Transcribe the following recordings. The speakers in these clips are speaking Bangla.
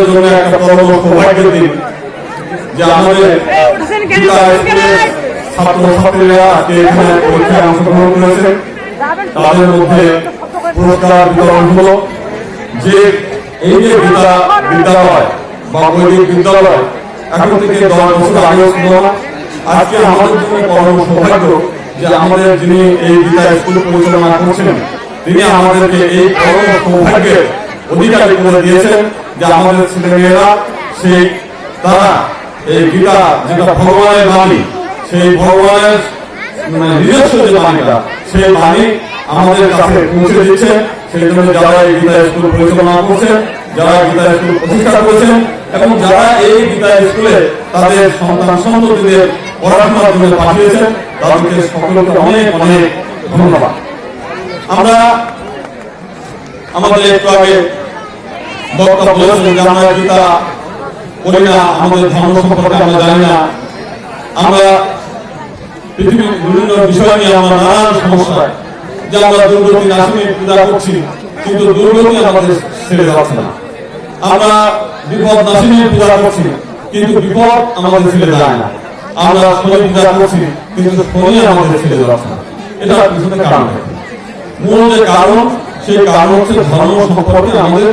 আমাদের জন্য একটা দিন। যে আমাদের গীতা স্কুলের ছাত্রছাত্রীরা আজকে এখানে পরীক্ষায় অংশগ্রহণ তাদের মধ্যে পুরস্কার বিতরণ হলো। যে এই যে গীতা বিদ্যালয় বা বৈদিক বিদ্যালয় এখন থেকে দশ বছর আগে ছিল না। আজকে আমাদের জন্য পরম সৌভাগ্য যে আমাদের যিনি এই গীতা স্কুল পরিচালনা করছেন তিনি আমাদেরকে এই পরম সৌভাগ্যের অধিকারী করে দিয়েছেন যে আমাদের ছেলে মেয়েরা সেই তারা এই গীতা যেটা ভগবানের বাণী সেই ভগবানের মানে নিজস্ব যে বাণীটা সেই বাণী আমাদের কাছে পৌঁছে দিচ্ছে। সেই জন্য যারা এই গীতা স্কুল পরিচালনা করছেন যারা গীতা স্কুল প্রতিষ্ঠা করেছেন এবং যারা এই গীতা স্কুলে তাদের সন্তান সন্ততিদের পড়াশোনার জন্য পাঠিয়েছেন তাদেরকে সকলকে অনেক অনেক ধন্যবাদ। আমরা আমাদের একটু আগে বক্তা বলেছেন যে আমরা গীতা না আমাদের ধর্ম সম্পর্কে আমরা জানি না। আমরা পৃথিবীর বিভিন্ন বিষয় নিয়ে আমরা নানান যে আমরা দুর্গতি নাশিনী পূজা করছি কিন্তু দুর্গতি আমাদের ছেড়ে যাচ্ছে না। আমরা বিপদ নাশিনী পূজা করছি কিন্তু বিপদ আমাদের ছেড়ে যায় না। আমরা শনি পূজা করছি কিন্তু শনি আমাদের ছেড়ে যাচ্ছে না। এটা পিছনে কারণ। মূল যে কারণ সেই কারণ হচ্ছে ধর্ম সম্পর্কে আমাদের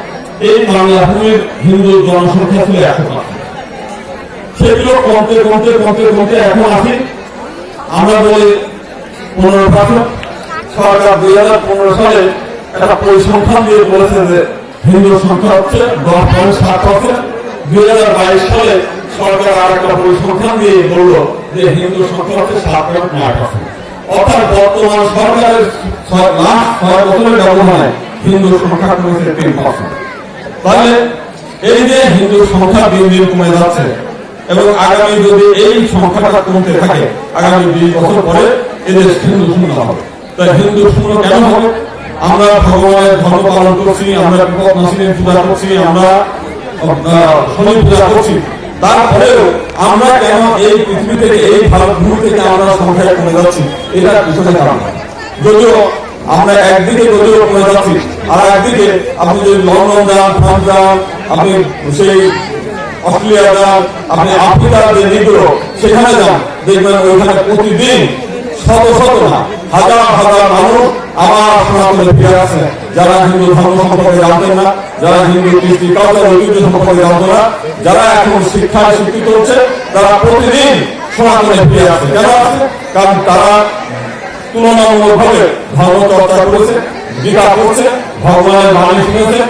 এই বাংলা ভূমির হিন্দু জনসংখ্যা ছিল একশো সেগুলো কমতে কমতে কমতে কমতে এখন আসি আমরা বলি পনেরো পার্সেন্ট। সরকার দুই হাজার পনেরো সালে একটা পরিসংখ্যান দিয়ে বলেছে যে হিন্দুর সংখ্যা হচ্ছে দশ পয়েন্ট সাত পার্সেন্ট। দুই হাজার বাইশ সালে সরকার আর একটা পরিসংখ্যান দিয়ে বলল যে হিন্দুর সংখ্যা হচ্ছে সাত পয়েন্ট নয় অর্থাৎ বর্তমান সরকারের লাস্ট ছয় বছরের ব্যবধানে হিন্দুর সংখ্যা কমেছে তিন পার্সেন্ট। তাহলে এই যে হিন্দু সংখ্যা দিন দিন কমে যাচ্ছে এবং আগামী যদি এই সংখ্যাটা কমতে থাকে, আগামী বিশ বছর পরে এদের হিন্দু শূন্য হবে। তাই হিন্দু শূন্য কেন হবে? আমরা ভগবানের ধর্ম পালন করছি, আমরা নাসিনের পূজা করছি, আমরা শনি পূজা করছি। তারপরেও আমরা কেন এই পৃথিবী থেকে, এই ভারত ভূমি থেকে আমরা সংখ্যায় কমে যাচ্ছি? এটা পিছনে কারণ যদিও আমরা একদিকে যদিও কমে যাচ্ছি আর একদিকে আপনি যদি লন্ডন যান ফ্রান্স যান আপনি সেই অস্ট্রেলিয়া যান আপনি আফ্রিকার যে নিগ্র সেখানে যান, দেখবেন ওইখানে প্রতিদিন শত শত হাজার হাজার মানুষ আবার সনাতনে ফিরে আসে। যারা হিন্দু ধর্ম সম্পর্কে জানতেন না, যারা হিন্দু কৃষ্টি কালচার ঐতিহ্য সম্পর্কে জানতো না, যারা এখন শিক্ষায় শিক্ষিত হচ্ছে, তারা প্রতিদিন সনাতনে ফিরে আসে। কেন আসে? কারণ তারা তুলনামূলকভাবে ধর্ম চর্চা করেছে, গীতা করছে ভগবানের বাণী শুনেছে,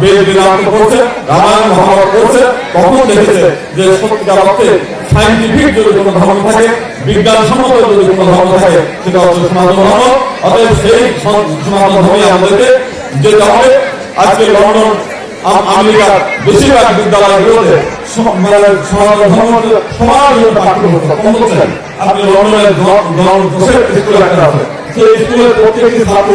বেদ বেদান্ত করছে, রামায়ণ মহাভারত করছে, তখন দেখেছে যে সত্যিকার অর্থে সাইন্টিফিক যদি কোনো থাকে, বিজ্ঞানসম্মত যদি কোনো ধর্ম থাকে অতএব সেই সন- সনাতন ধর্মে আমাদেরকে যেতে হবে। আজকে লন্ডন আমেরিকার বেশিরভাগ বিদ্যালয়গুলোতে মানে সমাজ পাঠ্য হচ্ছে কম হচ্ছে আপনি লন্ডনের স্কুল একটা আছে সেই স্কুলের প্রত্যেকটি ছাত্র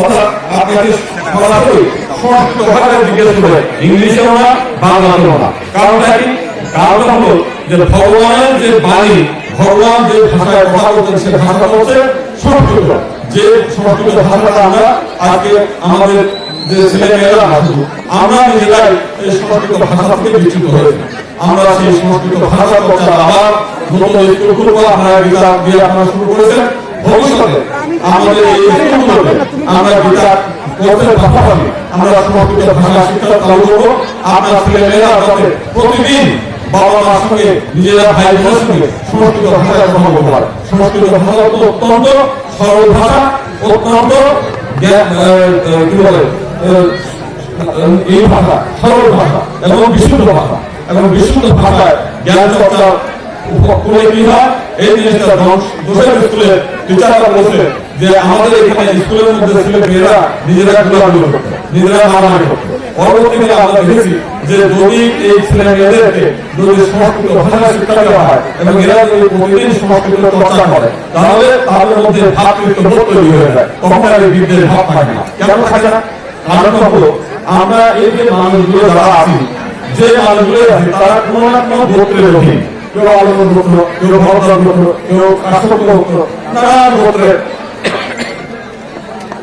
অর্থাৎ আপনাকে সরাসরি সংস্কৃত ভাষায় জিজ্ঞেস করে ইংলিশেও না বাংলাতেও না কারণটা কি? কারণটা হলো যে ভগবানের যে বাণী, ভগবান যে ভাষায় কথা বলতেন সে ভাষাটা হচ্ছে সংস্কৃত। যে সংস্কৃত ভাষাটা আমরা আমাদের যে ছেলেমেয়েরা নিজেরাই এই সংস্কৃত ভাষা থেকে বিচ্যুত হয়েছি। আমরা সেই সংস্কৃত ভাষা চর্চা আবার নতুন স্কুলগুলো আপনারা গীতা দিয়ে আপনারা শুরু করেছেন ভবিষ্যতে। আমাদের এই স্কুলগুলোতে আমরা সংস্কৃত ভাষা শিক্ষা চালু করব। আপনার ছেলেমেয়েরা যাতে প্রতিদিন বাবা মার সঙ্গে নিজেরা ভাই বোনের সঙ্গে সংস্কৃত ভাষায় কথা বলতে পারে। সংস্কৃত ভাষা অত্যন্ত সরল ভাষা অত্যন্ত জ্ঞান- আহ, আহ, কি বলে এই ভাষা সরল ভাষা এবং বিশুদ্ধ ভাষা। এবং বিশুদ্ধ ভাষায় জ্ঞান চর্চা করে কি হয় এই জিনিসটা স্কুলে টিচাররা বলছে যে আমাদের এখানে স্কুলের মধ্যে ছেলে মেয়েরা নিজেরা গুলাগুলো করতো। নিজেরা মারামারি করতো। পরবর্তীতে আমরা দেখেছি যে যদি এই ছেলে মেয়েদেরকে যদি সংস্কৃত ভাষা শিক্ষা দেওয়া হয় এবং এরা যদি প্রতিদিন সংস্কৃত চর্চা করে তাহলে তাদের মধ্যে ভাতৃত্ব বোধ তৈরি হয়ে যায়। তখন আর এই বিদ্যের ভাব থাকে না। কেন থাকে না? কারণটা হলো আমরা এই যে মানুষগুলো যারা আছি যে মানুষগুলো আছে তারা কোনো না কোনো গোত্রের অধীন। কেউ আলমন গোত্র কেউ ভরদার গোত্র কেউ কাশক গোত্র নানান গোত্রের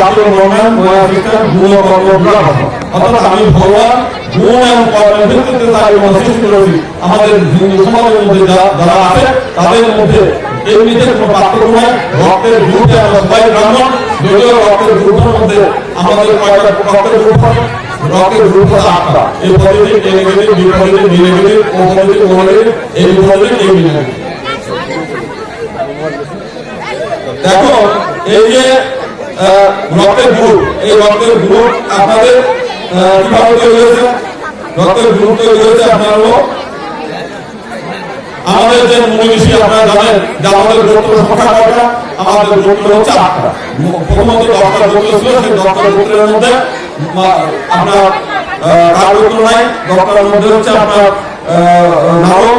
বর্ণন মহাবিষ্কার গুণ কর্ম ব্রাহ্মণ অর্থাৎ আমি ভগবান গুণ এবং কর্মের ভিত্তিতে তাই সৃষ্টি করেছি। আমাদের হিন্দু সমাজের মধ্যে যারা আছে, তাদের মধ্যে এমনিতে কোনো পার্থক্য নয় রক্তের গ্রুপে আমরা সবাই ব্রাহ্মণ। যদিও রক্তের গ্রুপের মধ্যে আমাদের কয়েকটা রক্তের গ্রুপ আছে। গ্রুপ হচ্ছে আটটা A positive A negative, B positive B negative, O positive O negative, AB positive AB negative. দেখো, এই যে রক্তের গ্রুপ এই রক্তের গ্রুপ আপনাদের কীভাবে তৈরি হয়েছে? রক্তের গ্রুপ তৈরি হয়েছে আপনার হলো আমাদের যে মনীষী আপনারা জানেন যে আমাদের গোত্র সংখ্যা কয়টা? আমাদের গোত্র হচ্ছে আটটা। প্রথমত দশটা গোত্র ছিল, সেই দশটা মধ্যে আপনার কার গোত্র মধ্যে হচ্ছে আপনার নারদ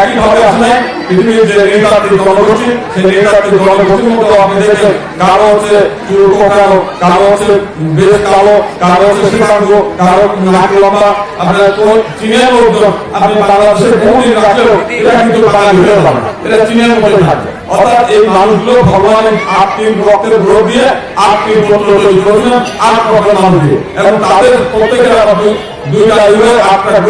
একই ভাবে আছে পৃথিবীর যে নৃতাত্ত্বিক জনগোষ্ঠী, সেই নৃতাত্ত্বিক জনগোষ্ঠীর মধ্যে আপনি দেখবেন কারও হচ্ছে চুল কারও হচ্ছে বেশ কালো, কারও হচ্ছে শ্রীকান্ত কারও নাক লম্বা। আপনার কোন চীনের লোকজন, আপনি বাংলাদেশের বহুদিন রাখলেও এটা কিন্তু বাঙালি হয়ে যাবে এটা চীনের মধ্যে থাকবে অর্থাৎ এই মানুষগুলো ভগবান আটটি রক্তের গ্রহ দিয়ে আটটি গোত্র তৈরি করেছিলেন আট রকমের মানুষ দিয়ে এবং তাদের প্রত্যেকের দুইটা ইউরের আটটা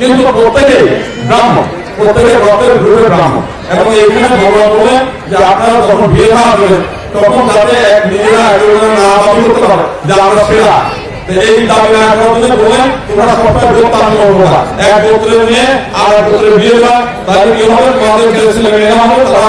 কিন্তু প্রত্যেকেই ব্রাহ্মণ প্রত্যেকের রক্তের গ্রুপের বলে যখন বিয়ে তখন এক নিজেরা একজনের না এই দাবি না বলেন তোমরা সবটা গোত্র আমি না এক গোত্রের মেয়ে আর এক গোত্রের বিয়ে বা তাহলে কি হবে তোমাদের ছেলে মেয়েরা হবে তারা